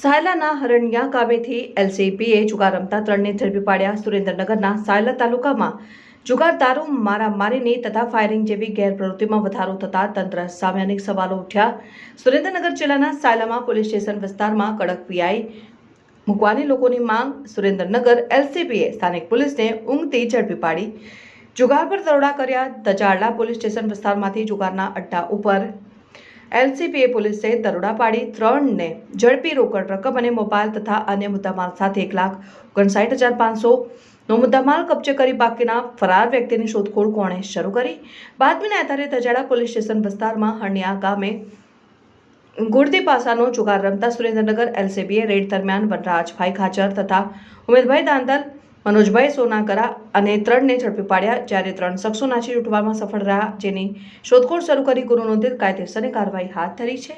સાયલાના હરણિયા ગામેથી એલસીપીએ જુગાર રમતા ત્રણને ઝડપી પાડ્યા. સુરેન્દ્રનગરના સાયલા તાલુકામાં જુગાર દારૂ મારામારીની તથા ફાયરિંગ જેવી ગેરપ્રવૃત્તિમાં વધારો થતાં તંત્ર સામે અનેક સવાલો ઉઠ્યા. સુરેન્દ્રનગર જિલ્લાના સાયલામાં પોલીસ સ્ટેશન વિસ્તારમાં કડક પીઆઈ મૂકવાની લોકોની માંગ. સુરેન્દ્રનગર એલસીબીએ સ્થાનિક પોલીસને ઊંઘતી ઝડપી પાડી. જુગાર પર દરોડા કર્યા. દજારડા પોલીસ સ્ટેશન વિસ્તારમાંથી જુગારના અડ્ડા ઉપર એલસીબીએ પોલીસે દરોડા પાડી ત્રણને ઝડપી રોકડ રકમ અને મોબાઈલ તથા અન્ય મુદ્દામાલ સાથે એક લાખ ઓગણસાઠ હજાર પાંચસો નો મુદ્દામાલ કબજે કરી બાકીના ફરાર વ્યક્તિની શોધખોળ કોણે શરૂ કરી? બાતમીના આધારે તજાડા પોલીસ સ્ટેશન વિસ્તારમાં હણિયા ગામે ગુડદી પાસાનો જુગાર રમતા સુરેન્દ્રનગર એલસીબીએ રેડ દરમિયાન વનરાજભાઈ ખાચર તથા ઉમેદભાઈ દાંતલ મનોજભાઈ સોનાકરા અને ત્રણને ઝડપી પાડ્યા, જ્યારે ત્રણ શખ્સો નાસી લૂંટવામાં સફળ રહ્યા. જેની શોધખોળ શરૂ કરી ગુનો નોંધિત કાયદેસરની કાર્યવાહી હાથ ધરી છે.